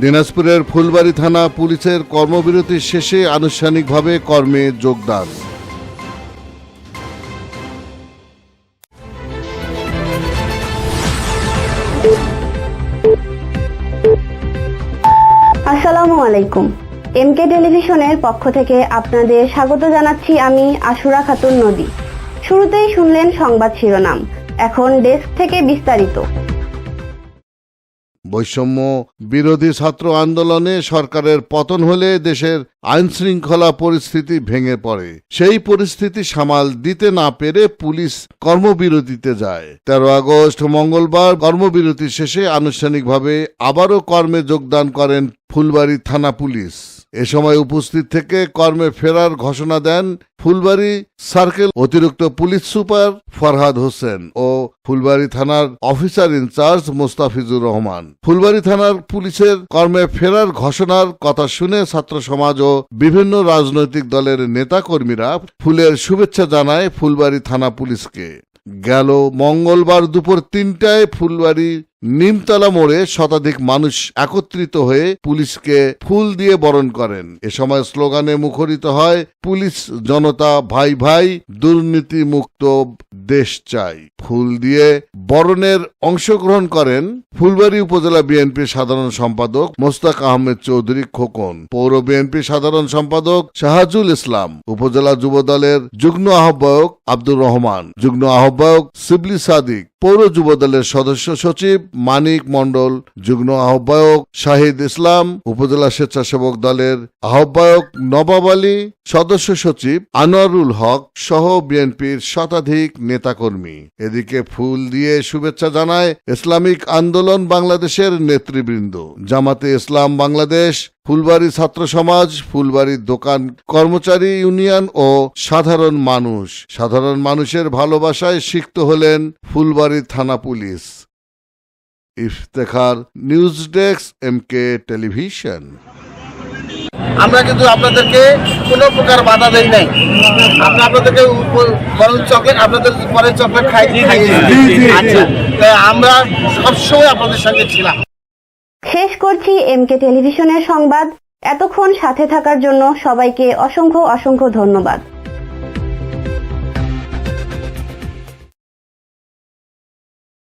দিনাজপুরের ফুলবাড়ি থানা পুলিশের কর্মবিরতির শেষে আনুষ্ঠানিকভাবে কর্মে যোগদান। আসসালামু আলাইকুম। এমকে টেলিভিশনের পক্ষ থেকে আপনাদের স্বাগত জানাচ্ছি আমি আশুরা খাতুন নদী। শুরুতেই শুনলেন সংবাদ শিরোনাম। এখন ডেস্ক থেকে বিস্তারিত। বৈষম্য বিরোধী ছাত্র আন্দোলনে সরকারের পতন হলে দেশের আইনশৃঙ্খলা পরিস্থিতি ভেঙে পড়ে। সেই পরিস্থিতি সামাল দিতে না পেরে পুলিশ কর্মবিরতিতে যায়। তেরো আগস্ট মঙ্গলবার কর্মবিরতি শেষে আনুষ্ঠানিকভাবে আবারও কর্মে যোগদান করেন ফুলবাড়ি থানা পুলিশ। এ সময় উপস্থিত থেকে কর্মে ফেরার ঘোষণা দেন ফুলবাড়ি সার্কেল অতিরিক্ত পুলিশ সুপার ফরহাদ হোসেন ও ফুলবাড়ি থানার officer in charge Mostafizur Rahman. Fulbari থানার পুলিশের কর্মে ফেরার ঘোষণার কথা শুনে ছাত্র সমাজ ও বিভিন্ন রাজনৈতিক দলের নেতাকর্মীরা ফুলের শুভেচ্ছা জানায় ফুলবাড়ি থানা পুলিশকে। গেল মঙ্গলবার দুপুর তিনটায় ফুলবাড়ি নিমতলা মোড়ে শতাধিক মানুষ একত্রিত হয়ে পুলিশকে ফুল দিয়ে বরণ করেন। এ সময় স্লোগানে মুখরিত হয়, পুলিশ জনতা ভাই ভাই দুর্নীতি মুক্ত দেশ চাই। ফুল দিয়ে বরণের অংশগ্রহণ করেন ফুলবাড়ি উপজেলা বিএনপির সাধারণ সম্পাদক মোস্তাক আহমেদ চৌধুরী খোকন, পৌর বিএনপি সাধারণ সম্পাদক শাহাজুল ইসলাম, উপজেলা যুব দলের যুগ্ম আহ্বায়ক আব্দুর রহমান, যুগ্ম আহ্বায়ক শিবলি সাদিক, পৌর যুব দলের সদস্য সচিব মানিক মণ্ডল, যুগ্ম আহ্বায়ক শাহিদ ইসলাম, উপজেলা স্বেচ্ছাসেবক দলের আহ্বায়ক নবাব আলী, সদস্য সচিব আনোয়ারুল হক সহ বিএনপির শতাধিক নেতাকর্মী। এদিকে ফুল দিয়ে শুভেচ্ছা জানায় ইসলামিক আন্দোলন বাংলাদেশের নেতৃবৃন্দ। জামাতে ইসলাম বাংলাদেশ, ফুলবাড়ি ছাত্র সমাজ, ফুলবাড়ির দোকান কর্মচারী ইউনিয়ন ও সাধারণ মানুষ। সাধারণ মানুষের ভালোবাসায় সিক্ত হলেন ফুলবাড়ি থানা police. Iftekhar news desk M K television. আমরা কিন্তু আপনাদেরকে কোনো প্রকার বাধা দেই নাই। আমরা আপনাদেরকে গরম বরং চকলেট আপনাদের পরে চকলেট খাই তাই আচ্ছা তা আমরা সবসময় আপনাদের সঙ্গে ছিলাম। শেষ করছি এমকে টেলিভিশনের সংবাদ। এতক্ষণ সাথে থাকার জন্য সবাইকে অসংখ্য অসংখ্য ধন্যবাদ।